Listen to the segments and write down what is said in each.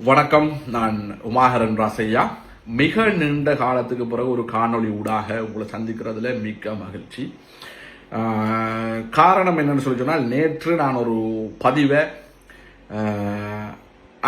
வணக்கம் நான் உமாகரன் ராசையா. மிக நீண்ட காலத்துக்கு பிறகு ஒரு காணொளி ஊடாக உங்களை சந்திக்கிறதுல மிக்க மகிழ்ச்சி. காரணம் என்னன்னு சொல்லி சொன்னால் நேற்று நான் ஒரு பதிவை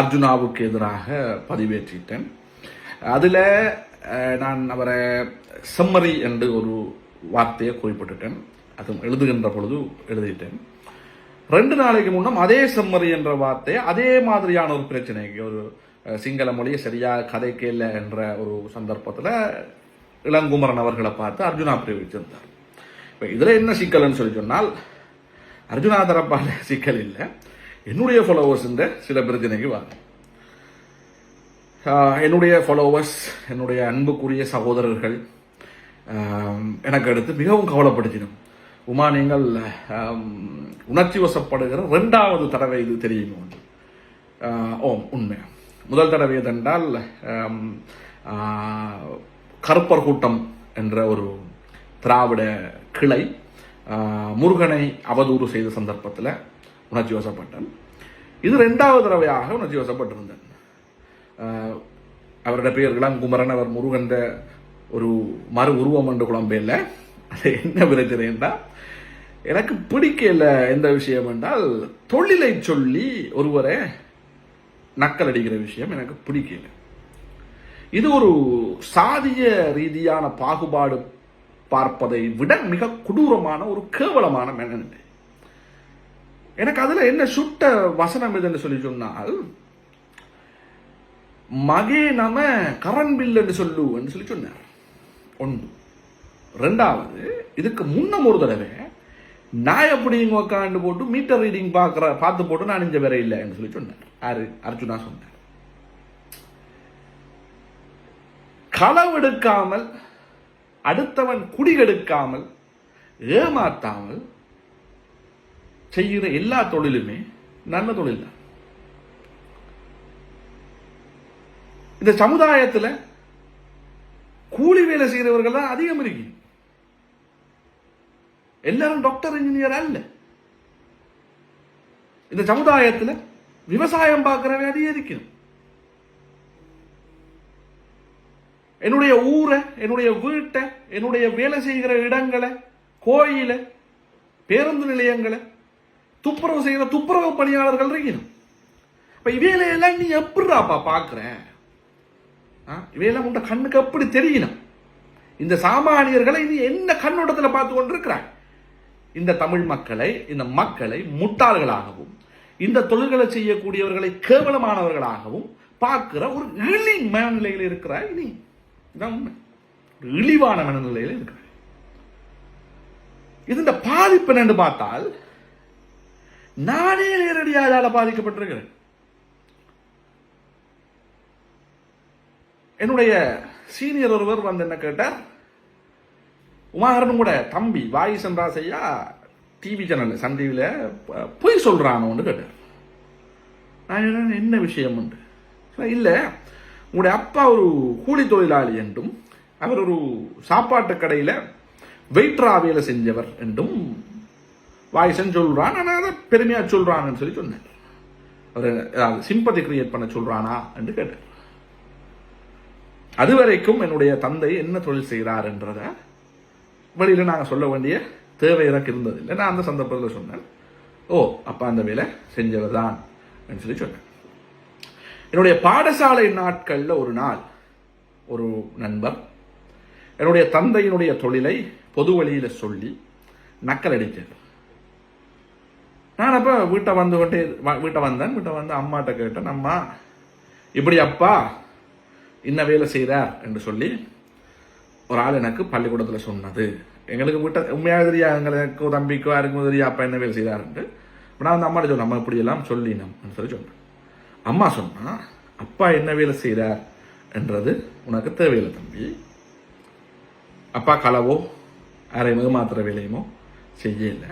அர்ஜுனாவுக்கு எதிராக பதிவேற்றிட்டேன். அதில் நான் அவரை செம்மறி என்று ஒரு வார்த்தையை குறிப்பிட்டுட்டேன். அது எழுதுகின்ற பொழுது எழுதிட்டேன். ரெண்டு நாளைக்கு முன்னும் அதே செம்மறி என்ற வார்த்தை அதே மாதிரியான ஒரு பிரச்சனைக்கு ஒரு சிங்கள மொழியை சரியா கதைக்கு இல்லை என்ற ஒரு சந்தர்ப்பத்தில் இளங்குமரன் அவர்களை பார்த்து அர்ஜுனா தெரிவிச்சிருந்தார் இப்போ இதில் என்ன சிக்கல்னு சொல்லி சொன்னால் அர்ஜுனா தரப்பான சிக்கல் இல்லை. என்னுடைய ஃபாலோவர்ஸ் சில பிரச்சனைக்கு வாங்க என்னுடைய ஃபாலோவர்ஸ் என்னுடைய அன்புக்குரிய சகோதரர்கள் எனக்கு அடுத்து மிகவும் கவலைப்படுத்தினோம். உமா நீங்கள் உணர்ச்சி வசப்படுகிற ரெண்டாவது தடவை இது தெரியும் என்று. ஓம் உண்மை. முதல் தடவை எதென்றால் கருப்பர் கூட்டம் என்ற ஒரு திராவிட கிளை முருகனை அவதூறு செய்த சந்தர்ப்பத்தில் உணர்ச்சி வசப்பட்டேன். இது ரெண்டாவது தடவையாக உணர்ச்சி வசப்பட்டிருந்தேன் அவருடைய பெயர் இளங்குமரன் அவர் முருகன்ற ஒரு மறு உருவம் என்று குழம்பையில் அது என்ன பிரச்சனை என்றால் எனக்கு பிடிக்கல எந்த விஷயம் என்றால் தொழிலை சொல்லி ஒருவரை நக்கல் அடிக்கிற விஷயம் எனக்கு பிடிக்கல. இது ஒரு சாதிய ரீதியான பாகுபாடு பார்ப்பதை விட மிக கொடூரமான ஒரு கேவலமான மனநிலை எனக்கு அதுல என்ன சுட்ட வசனம் எதுன்னு சொல்லி சொன்னால் மகே நம கரண் பில் என்று சொல்லு என்று சொல்லி சொன்னார். ஒன்று. ரெண்டாவது இதுக்கு முன்னம் ஒரு தடவை நான் எப்படி இங்க உட்காந்து போட்டு மீட்டர் ரீடிங் பார்க்குற பார்த்து போட்டு நான் இங்க வேற இல்லை என்று சொல்லி சொன்னார். யாரு? அர்ஜுனா சொன்னார். களவெடுக்காமல் அடுத்தவன் குடிகெடுக்காமல் ஏமாத்தாமல் செய்கிற எல்லா தொழிலுமே நல்ல தொழில் தான். இந்த சமுதாயத்துல கூலி வேலை செய்கிறவர்கள் தான் அதிகம் இருக்கு எல்லாரும் டாக்டர் இன்ஜினியர் அல்ல. இந்த சமுதாயத்தில் விவசாயம் பார்க்குற அதிகரிக்கணும். இருக்கணும் என்னுடைய ஊரை என்னுடைய வீட்டை என்னுடைய வேலை செய்கிற இடங்களை கோயிலை பேருந்து நிலையங்களை துப்புரவு செய்கிற துப்புரவு பணியாளர்கள் இருக்கணும். இப்போ இவையிலையெல்லாம் நீ எப்படிடாப்பா பார்க்குற? ஆ, இவையெல்லாம் உண்ட கண்ணுக்கு எப்படி தெரியணும்? இந்த சாமானியர்களை நீ என்ன கண்ணோட்டத்தில் பார்த்து கொண்டிருக்கிறாய்? இந்த தமிழ் மக்களை இந்த மக்களை முட்டாள்களாகவும் இந்த தொழில்களை செய்யக்கூடியவர்களை கேவலமானவர்களாகவும் பார்க்கிற ஒரு இழி மனநிலையில் இருக்கிறாய் நீ இதான் உண்மை. இழிவான மனநிலையில் இருக்கிறாய் இது இந்த பாதிப்பு என்று பார்த்தால் நானே நேரடியாக அதால் பாதிக்கப்பட்டிருக்கிறேன். என்னுடைய சீனியர் ஒருவர் வந்து என்ன கேட்டார்? உமாகரனும் கூட தம்பி வாயு சந்திராசையா டிவி சேனல் சன் டிவியில் பொய் சொல்கிறானோன்னு கேட்டார். நான் என்ன என்ன விஷயம்? உண்டு இல்லை உங்களுடைய அப்பா ஒரு கூலி தொழிலாளி என்றும் அவர் ஒரு சாப்பாட்டு கடையில் வெயிட்ரா வேலை செஞ்சவர் என்றும் வாய்ஸன் சொல்கிறான் ஆனால் அதை பெருமையாக சொல்கிறாங்கன்னு சொல்லி சொன்னேன். அவர் அதாவது சிம்பத்தி கிரியேட் பண்ண சொல்கிறானா என்று கேட்டார். அதுவரைக்கும் என்னுடைய தந்தை என்ன தொழில் செய்கிறார் என்றதை வழியில் நாங்கள் சொல்ல வேண்டிய தேவை எனக்கு இருந்ததில்லை. நான் அந்த சந்தர்ப்பத்தில் சொன்னேன். ஓ அப்பா அந்த வேலை செஞ்சவர் தான் சொல்லி சொன்னேன். என்னுடைய பாடசாலை நாட்களில் ஒரு நாள் ஒரு நண்பர் என்னுடைய தந்தையினுடைய தொழிலை பொது வழியில் சொல்லி நக்கல் அடித்தார் நான் அப்போ வீட்டை வந்து கொண்டே வீட்டை வந்தேன். வீட்டை வந்து அம்மாட்ட கேட்டேன் அம்மா இப்படி அப்பா இன்ன வேலை செய்கிறார் என்று சொல்லி ஒரு ஆள் எனக்கு பள்ளிக்கூடத்தில் சொன்னது எங்களுக்கு வீட்டை உண்மையாக தெரியா எங்களுக்கு தம்பிக்கோ யாருக்கும் தெரியா அப்பா என்ன வேலை செய்கிறாருன்ட்டு நான் வந்து அம்மாட்ட சொன்னேன் அம்மா இப்படியெல்லாம் சொல்லினோம்னு சொல்லி சொன்னேன் அம்மா சொன்னால் அப்பா என்ன வேலை செய்கிறார் என்றது உனக்கு தேவையில்லை தம்பி அப்பா களவோ யாரை மாத்திர வேலையுமோ செய்யல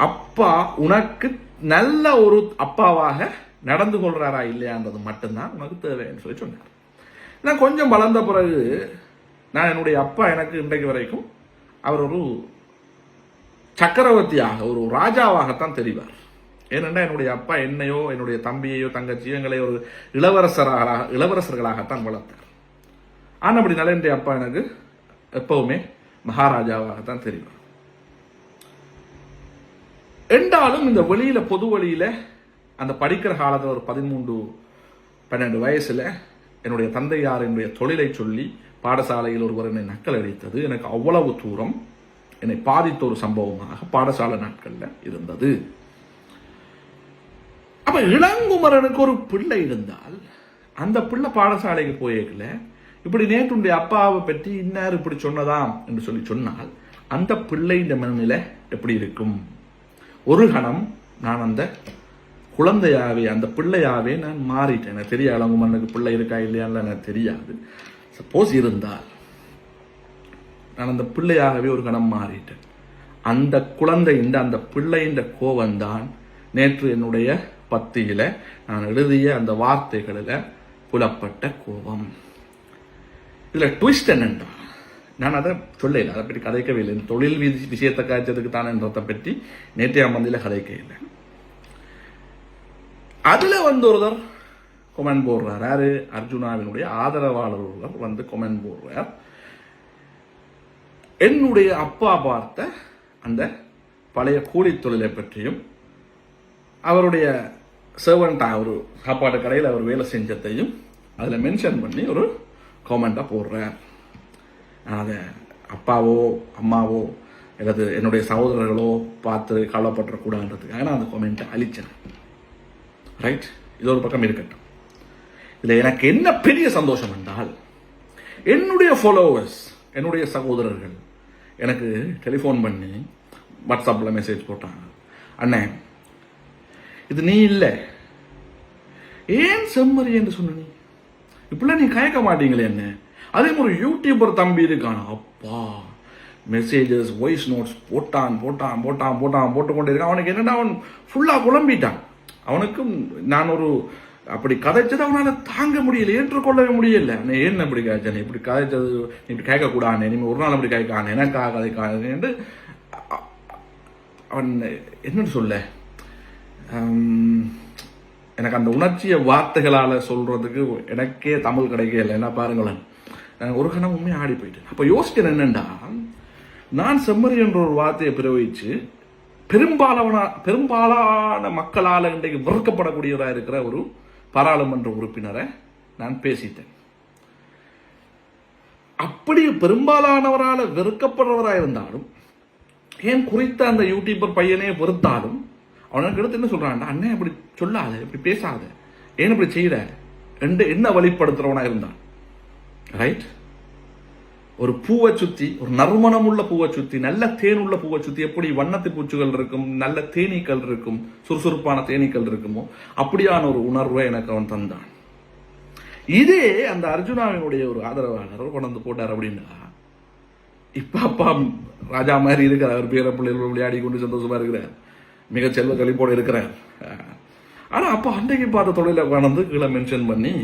அப்பா உனக்கு நல்ல ஒரு அப்பாவாக நடந்து கொள்றாரா இல்லையான்றது மட்டும்தான் உனக்கு தேவைன்னு சொல்லி சொன்னார் நான் கொஞ்சம் வளர்ந்த பிறகு நான் என்னுடைய அப்பா எனக்கு இன்றைக்கு வரைக்கும் அவர் ஒரு சக்கரவர்த்தியாக ஒரு ராஜாவாகத்தான் தெரிவார். ஏனென்றா என்னுடைய அப்பா என்னையோ என்னுடைய தம்பியையோ தங்கச்சியோ எங்களை ஒரு இளவரசராக இளவரசர்களாகத்தான் வளர்த்தார். ஆனால் அப்படினால என்னுடைய அப்பா எனக்கு எப்பவுமே மகாராஜாவாகத்தான் தெரிவார். என்றாலும் இந்த வெளியில பொது வழியில அந்த படிக்கிற காலத்தில் ஒரு பதிமூன்று பன்னெண்டு வயசுல என்னுடைய தந்தையார் என்னுடைய தொழிலை சொல்லி பாடசாலையில் ஒருவர் என்னை நக்கல் அடித்தது. எனக்கு அவ்வளவு தூரம் என்னை பாதித்த ஒரு சம்பவமாக பாடசாலை நாட்கள்ல இருந்தது. அப்ப இளங்குமரனுக்கு ஒரு பிள்ளை இருந்தால் அந்த பிள்ளை பாடசாலைக்கு போயிருக்கல இப்படி நேற்றுடைய அப்பாவை பற்றி இன்னார் இப்படி சொன்னதாம் என்று சொல்லி சொன்னால் அந்த பிள்ளையின் மனநிலை எப்படி இருக்கும்? ஒரு கணம் நான் அந்த குழந்தையாவே அந்த பிள்ளையாவே நான் மாறிட்டேன். எனக்கு தெரியாது இளங்குமரனுக்கு பிள்ளை இருக்கா இல்லையான்னு எனக்கு தெரியாது. சப்போஸ் இருந்தால் நான் அந்த பிள்ளையாகவே ஒரு கணம் மாறிட்டேன். அந்த குழந்தையின் அந்த பிள்ளையின் கோவம்தான் நேற்று என்னுடைய பத்தியில நான் எழுதிய அந்த வார்த்தைகளில் புலப்பட்ட கோபம். இதுல ட்விஸ்ட் என்னென்றா நான் அதை சொல்லல அதை பற்றி கதைக்கவே இல்லை. தொழில் விஷயத்தை காய்ச்சதுக்கு தான் என்றதை பற்றி நேற்றைய மந்தியில் கதைக்க இல்லை. அதுல வந்து ஒருத்தர் கொமெண்ட் போடுறார். யாரு? அர்ஜுனாவினுடைய ஆதரவாளர் ஒருவர் வந்து கொமெண்ட் போடுறார். என்னுடைய அப்பா பார்த்த அந்த பழைய கூலி தொழிலை பற்றியும் அவருடைய சர்வெண்டா ஒரு சாப்பாட்டு கடையில் அவர் வேலை செஞ்சதையும் அதில் மென்ஷன் பண்ணி ஒரு காமெண்ட்டாக போடுறார். நான் அதை அப்பாவோ அம்மாவோ அல்லது என்னுடைய சகோதரர்களோ பார்த்து கவலைப்பட்டுறக்கூடாதுன்றதுக்காக நான் அந்த காமெண்ட்டை அழிச்சேன். ரைட் இது ஒரு பக்கம் இருக்கட்டும். இதில் எனக்கு என்ன பெரிய சந்தோஷம் என்றால் என்னுடைய ஃபாலோவர்ஸ் என்னுடைய சகோதரர்கள் எனக்கு டெலிஃபோன் பண்ணி வாட்ஸ்அப்பில் மெசேஜ் போட்டாங்க. அண்ணே இது நீ இல்லை. ஏன் செம்மறி என்று சொன்ன நீ? இப்படிலாம் நீ கயக்க மாட்டீங்களே என்ன அதே மாதிரி யூடியூபர் தம்பி இருக்கான். அப்பா மெசேஜஸ் வாய்ஸ் நோட்ஸ் போட்டான் போட்டான் போட்டான் போட்டான் போட்டுக்கொண்டே இருக்கான். அவனுக்கு என்னடா அவன் ஃபுல்லாக குழம்பிட்டான் அவனுக்கும் நான் ஒரு அப்படி கதைச்சது அவனால தாங்க முடியல ஏற்றுக்கொள்ளவே முடியல. நீ ஏன் அப்படி காய்ச்ச இப்படி கதைச்சது இப்படி கேட்கக்கூடாது நீ ஒரு நாள் அப்படி கேட்கான் எனக்காக கதைக்காது என்று அவன் என்னன்னு சொல்ல? எனக்கு அந்த உணர்ச்சியை வார்த்தைகளால் சொல்கிறதுக்கு எனக்கே தமிழ் கிடைக்கல என்ன பாருங்களேன். ஒரு கணம் ஆடி போயிட்டேன் அப்போ யோசிக்கிறேன் என்னண்டா நான் செம்மறி என்ற ஒரு வார்த்தையை பிரயோகிச்சு பெரும்பாலான பெரும்பாலான மக்களால் இன்றைக்கு வெறுக்கப்படக்கூடியவராக இருக்கிற ஒரு பாராளுமன்ற உறுப்பினரை நான் பேசிட்டேன். அப்படி பெரும்பாலானவரால் வெறுக்கப்படுறவராக இருந்தாலும் ஏன் குறித்த அந்த யூடியூபர் பையனே வெறுத்தாலும் அவனுக்கு எடுத்து என்ன சொல்கிறான் அண்ணன் இப்படி சொல்லாத இப்படி பேசாத. ஏன் இப்படி செய்யற என்று என்ன வழிப்படுத்துறவனா இருந்தான்? ரைட் ஒரு பூவை சுத்தி ஒரு நறுமணம் உள்ள பூவை சுத்தி நல்ல தேன் உள்ள பூவை சுத்தி எப்படி வண்ணத்து பூச்சிகள் இருக்கும் நல்ல தேனீக்கள் இருக்கும் சுறுசுறுப்பான தேனீக்கள் இருக்குமோ அப்படியான ஒரு உணர்வை எனக்கு அவன் தந்தான். இதே அந்த அர்ஜுனாவினுடைய ஒரு ஆதரவாளர் கொண்டு வந்து போட்டார் அப்படின்னா இப்ப அப்பா ராஜா மாதிரி இருக்கிறார் அவர் பேர பிள்ளைகள் விளையாடி கொண்டு சந்தோஷமா இருக்கிறார் மிக செல்வ கழிப்போடு இருக்கிறார். ஆனா அப்பா அன்றைக்கு பார்த்த தொழிலை கொண்டு கீழே மென்ஷன் பண்ணி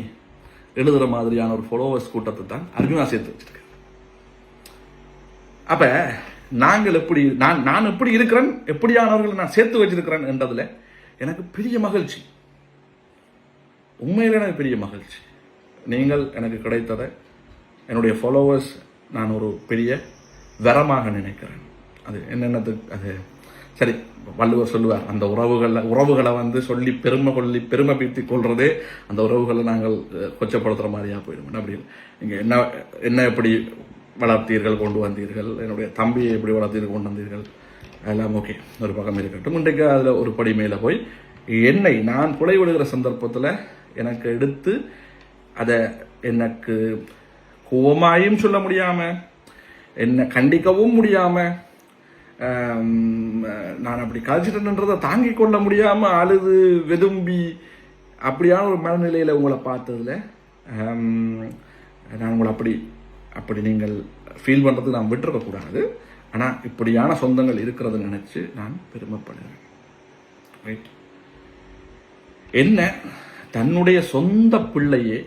எழுதுற மாதிரியான ஒரு ஃபாலோவர்ஸ் கூட்டத்தை தான் அர்ஜுனா சேர்த்து வச்சிருக்காரு. அப்ப நாங்கள் எப்படி நான் நான் எப்படி இருக்கிறேன் எப்படியானவர்களை நான் சேர்த்து வச்சிருக்கிறேன் என்றதுல எனக்கு பெரிய மகிழ்ச்சி. உண்மையில எனக்கு பெரிய மகிழ்ச்சி. நீங்கள் எனக்கு கிடைத்ததை என்னுடைய ஃபாலோவர்ஸ் நான் ஒரு பெரிய வரமாக நினைக்கிறேன். அது என்னென்னது அது சரி வள்ளுவர் சொல்லுவார் அந்த உறவுகளை உறவுகளை வந்து சொல்லி பெருமை கொள்ளி பெருமை பீத்தி கொள்றதே அந்த உறவுகளை நாங்கள் அஹ், கொச்சப்படுத்துற மாதிரியா போயிடும். அப்படி இல்லை. என்ன என்ன எப்படி வளர்த்தீர்கள் கொண்டு வந்தீர்கள். என்னுடைய தம்பியை எப்படி வளர்த்தீர்கள் கொண்டு வந்தீர்கள். எல்லாம் ஓகே. ஒரு பக்கம் இருக்கட்டும். இன்றைக்கு அதில் ஒரு படி மேலே போய் என்னை நான் புலை விடுகிற சந்தர்ப்பத்தில் எனக்கு எடுத்து அதை எனக்கு கோவமாயும் சொல்ல முடியாமல் என்னை கண்டிக்கவும் முடியாமல் நான் அப்படி கழிச்சிட்டேன்றதை தாங்கிக் கொள்ள முடியாமல் அழுது வெதும்பி அப்படியான ஒரு மனநிலையில் உங்களை பார்த்ததில் நான் உங்களை அப்படி அப்படி நீங்கள் ஃபீல் பண்ணுறது நான் விட்டுருக்கக்கூடாது ஆனால் இப்படியான சொந்தங்கள் இருக்கிறத நினச்சி நான் பெருமைப்படுகிறேன். ரைட் என்ன? தன்னுடைய சொந்த பிள்ளையே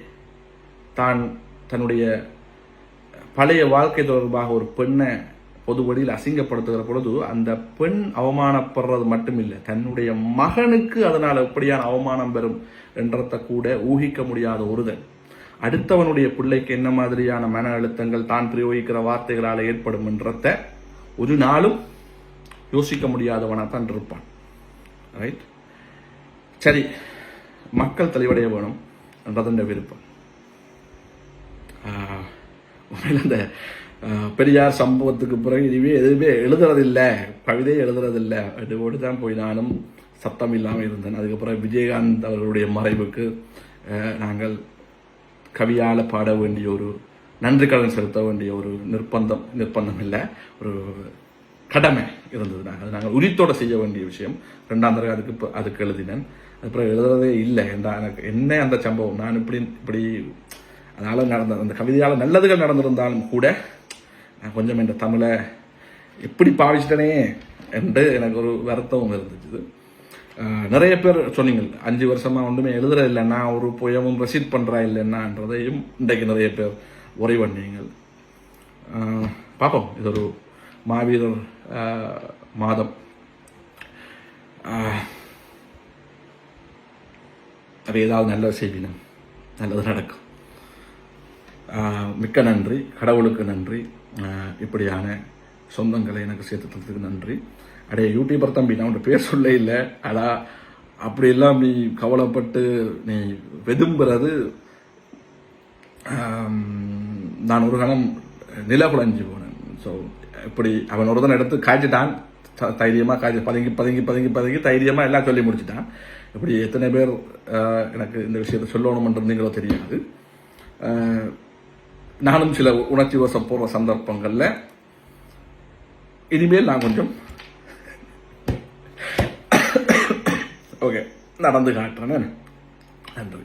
தான் தன்னுடைய பழைய வாழ்க்கை தொடர்பாக ஒரு பெண்ணை பொது வழியில் அசிங்கப்படுத்துகிற பொழுது அந்த பெண் அவமானப்படுறது மட்டுமில்லை. தன்னுடைய மகனுக்கு அதனால் எப்படியான அவமானம் பெறும் என்றதை கூட ஊகிக்க முடியாத ஒருதன். அடுத்தவனுடைய பிள்ளைக்கு என்ன மாதிரியான மன அழுத்தங்கள் தான் பிரயோகிக்கிற வார்த்தைகளால் ஏற்படும் என்றத ஒரு நாளும் யோசிக்க முடியாதவனாக தான் இருப்பான். ரைட் சரி மக்கள் தெளிவடைய வேணும் என்றதன் விருப்பம். ஆஹ், அந்த ஆஹ், பெரியார் சம்பவத்துக்கு பிறகு இதுவே எதுவுமே எழுதுறதில்லை கவிதையே எழுதுறதில்லை. அதுவோடு தான் போய் நானும் சத்தம் இல்லாமல் இருந்தேன். அதுக்கப்புறம் விஜயகாந்த் அவர்களுடைய மறைவுக்கு நாங்கள் கவியால் பாட வேண்டிய ஒரு நன்றி கடன் செலுத்த வேண்டிய ஒரு நிர்பந்தம் நிர்பந்தம் இல்லை. ஒரு கடமை இருந்தது நாங்கள். அது நாங்கள் உரித்தோடு செய்ய வேண்டிய விஷயம். ரெண்டாம் தடவை அதுக்கு இப்போ அதுக்கு எழுதினேன். அப்புறம் எழுதுறதே இல்லை. என்ற எனக்கு என்ன அந்த சம்பவம்? நான் இப்படி இப்படி அதனால் நடந்த அந்த கவிதையால் நல்லதுகள் நடந்திருந்தாலும் கூட நான் கொஞ்சம் இந்த தமிழை எப்படி பாவிச்சிட்டனே என்று எனக்கு ஒரு வருத்தமும் இருந்துச்சு. நிறைய பேர் சொன்னீங்க அஞ்சு வருஷமா ஒன்றுமே எழுதுற இல்லைன்னா ஒரு புயமும் ரெசீட் பண்ணுறா இல்லைன்னான்றதையும் இன்றைக்கு நிறைய பேர் உரை பண்ணீங்க. பார்ப்போம் இது ஒரு மாவீரர் மாதம். அது ஏதாவது நல்ல செய்வினம் நல்லது நடக்கும். மிக்க நன்றி கடவுளுக்கு நன்றி. இப்படியான சொந்தங்களை எனக்கு சேர்த்து தந்ததுக்கு நன்றி. அடைய யூடியூபர் தம்பி நான் உன் பேர் சொல்ல இல்லை. அடா அப்படியெல்லாம் நீ கவலைப்பட்டு நீ வெதும்புறது நான் ஒரு கணம் நில நிலகுலைஞ்சு போனேன். ஸோ இப்படி அவன் ஒருத்தன் எடுத்து காய்ச்சிட்டான் த- காய்ச்சி பதுங்கி பதுங்கி பதுங்கி பதுங்கி தைரியமாக எல்லாம் சொல்லி முடிச்சுட்டான். இப்படி எத்தனை பேர் எனக்கு இந்த விஷயத்தை சொல்லணும்னு இருந்தீங்களோ தெரியாது. நானும் சில உணர்ச்சி வசம் சந்தர்ப்பங்களில் இனிமேல் நான் கொஞ்சம் ஓகே நடந்து காட்டுறேன் நன்றி